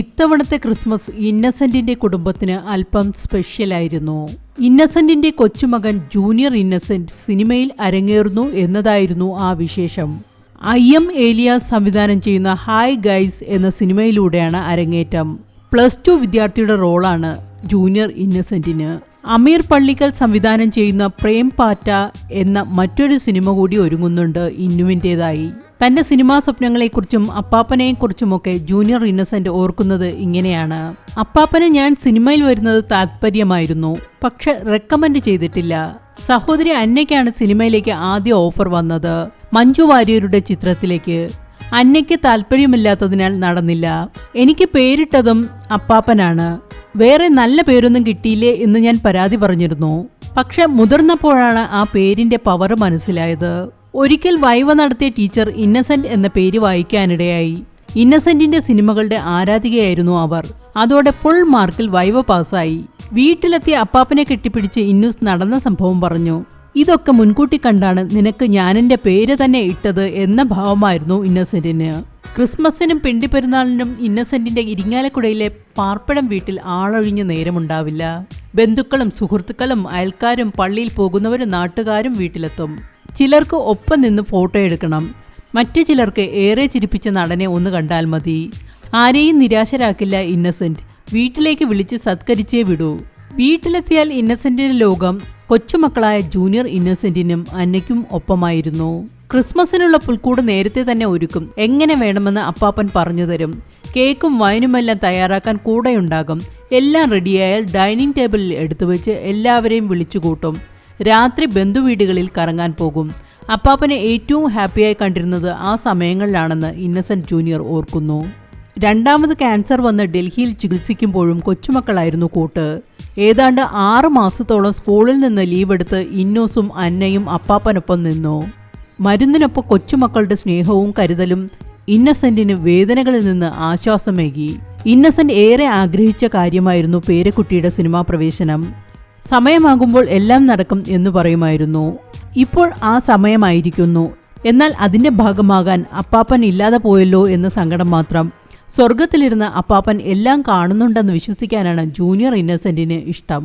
ഇത്തവണത്തെ ക്രിസ്മസ് ഇന്നസെന്റിന്റെ കുടുംബത്തിന് അല്പം സ്പെഷ്യലായിരുന്നു. ഇന്നസെന്റിന്റെ കൊച്ചുമകൻ ജൂനിയർ ഇന്നസെന്റ് സിനിമയിൽ അരങ്ങേറുന്നു എന്നതായിരുന്നു ആ വിശേഷം. ഐ എം ഏലിയാസ് സംവിധാനം ചെയ്യുന്ന ഹായ് ഗൈസ് എന്ന സിനിമയിലൂടെയാണ് അരങ്ങേറ്റം. പ്ലസ് ടു വിദ്യാർത്ഥിയുടെ റോളാണ് ജൂനിയർ ഇന്നസെന്റിന്. അമീർ പള്ളിക്കൽ സംവിധാനം ചെയ്യുന്ന പ്രേം പാറ്റ എന്ന മറ്റൊരു സിനിമ കൂടി ഒരുങ്ങുന്നുണ്ട് ഇന്നുവിന്റെതായി. തന്റെ സിനിമാ സ്വപ്നങ്ങളെക്കുറിച്ചും അപ്പാപ്പനെക്കുറിച്ചുമൊക്കെ ജൂനിയർ ഇന്നസെന്റ് ഓർക്കുന്നത് ഇങ്ങനെയാണ്. അപ്പാപ്പനെ ഞാൻ സിനിമയിൽ വരുന്നത് താല്പര്യമായിരുന്നു പക്ഷെ റെക്കമെൻഡ് ചെയ്തിട്ടില്ല. സഹോദരി അന്നയ്ക്കാണ് സിനിമയിലേക്ക് ആദ്യ ഓഫർ വന്നത് മഞ്ജു വാര്യരുടെ ചിത്രത്തിലേക്ക്. അന്നയ്ക്ക് താല്പര്യമില്ലാത്തതിനാൽ നടന്നില്ല. എനിക്ക് പേരിട്ടതും അപ്പാപ്പനാണ്. വേറെ നല്ല പേരൊന്നും കിട്ടിയില്ലേ എന്ന് ഞാൻ പരാതി പറഞ്ഞിരുന്നു പക്ഷെ മുതിർന്നപ്പോഴാണ് ആ പേരിന്റെ പവർ മനസ്സിലായത്. ഒരിക്കൽ വൈവ നടത്തിയ ടീച്ചർ ഇന്നസെന്റ് എന്ന പേര് വായിക്കാനിടയായി. ഇന്നസെന്റിന്റെ സിനിമകളുടെ ആരാധികയായിരുന്നു അവർ. അതോടെ ഫുൾ മാർക്കിൽ വൈവ പാസ്സായി. വീട്ടിലെത്തിയ അപ്പാപ്പനെ കെട്ടിപ്പിടിച്ച് ഇന്നൂസ് നടന്ന സംഭവം പറഞ്ഞു. ഇതൊക്കെ മുൻകൂട്ടി കണ്ടാണ് നിനക്ക് ഞാനെന്റെ പേര് തന്നെ ഇട്ടത് എന്ന ഭാവമായിരുന്നു ഇന്നസെന്റിന്. ക്രിസ്മസിനും പെണ്ടിപ്പെരുന്നാളിനും ഇന്നസെന്റിന്റെ ഇരിങ്ങാലക്കുടയിലെ പാർപ്പിടം വീട്ടിൽ ആളൊഴിഞ്ഞ നേരമുണ്ടാവില്ല. ബന്ധുക്കളും സുഹൃത്തുക്കളും അയൽക്കാരും പള്ളിയിൽ പോകുന്നവരും നാട്ടുകാരും വീട്ടിലെത്തും. ചിലർക്ക് ഒപ്പം നിന്ന് ഫോട്ടോ എടുക്കണം. മറ്റു ചിലർക്ക് ഏറെ ചിരിപ്പിച്ച നടനെ ഒന്ന് കണ്ടാൽ മതി. ആരെയും നിരാശരാക്കില്ല ഇന്നസെന്റ്. വീട്ടിലേക്ക് വിളിച്ച് സത്കരിച്ചേ വിടൂ. വീട്ടിലെത്തിയാൽ ഇന്നസെന്റിന്റെ ലോകം കൊച്ചുമക്കളായ ജൂനിയർ ഇന്നസെന്റിനും അന്നയ്ക്കും ഒപ്പമായിരുന്നു. ക്രിസ്മസിനുള്ള പുൽക്കൂട് നേരത്തെ തന്നെ ഒരുക്കും. എങ്ങനെ വേണമെന്ന് അപ്പാപ്പൻ പറഞ്ഞു തരും. കേക്കും വൈനുമെല്ലാം തയ്യാറാക്കാൻ കൂടെയുണ്ടാകും. എല്ലാം റെഡിയായാൽ ഡൈനിങ് ടേബിളിൽ എടുത്തു വെച്ച് എല്ലാവരെയും വിളിച്ചു കൂട്ടും രാത്രി ബന്ധുവീടുകളിൽ കറങ്ങാൻ പോകും. അപ്പാപ്പനെ ഏറ്റവും ഹാപ്പിയായി കണ്ടിരുന്നത് ആ സമയങ്ങളിലാണെന്ന് ഇന്നസെന്റ് ജൂനിയർ ഓർക്കുന്നു. രണ്ടാമത് ക്യാൻസർ വന്ന് ഡൽഹിയിൽ ചികിത്സിക്കുമ്പോഴും കൊച്ചുമക്കളായിരുന്നു കൂട്ട്. ഏതാണ്ട് ആറ് മാസത്തോളം സ്കൂളിൽ നിന്ന് ലീവ് എടുത്ത് ഇന്നോസും അന്നയും അപ്പാപ്പനൊപ്പം നിന്നു. മരുന്നിനൊപ്പം കൊച്ചുമക്കളുടെ സ്നേഹവും കരുതലും ഇന്നസെന്റിന് വേദനകളിൽ നിന്ന് ആശ്വാസമേകി. ഇന്നസെന്റ് ഏറെ ആഗ്രഹിച്ച കാര്യമായിരുന്നു പേരക്കുട്ടിയുടെ സിനിമാ പ്രവേശനം. സമയമാകുമ്പോൾ എല്ലാം നടക്കും എന്ന് പറയുമായിരുന്നു. ഇപ്പോൾ ആ സമയമായിരിക്കുന്നു. എന്നാൽ അതിന്റെ ഭാഗമാകാൻ അപ്പാപ്പൻ ഇല്ലാതെ പോയല്ലോ എന്ന സങ്കടം മാത്രം. സ്വർഗത്തിലിരുന്ന് അപ്പാപ്പൻ എല്ലാം കാണുന്നുണ്ടെന്ന് വിശ്വസിക്കാനാണ് ജൂനിയർ ഇന്നസെന്റിന് ഇഷ്ടം.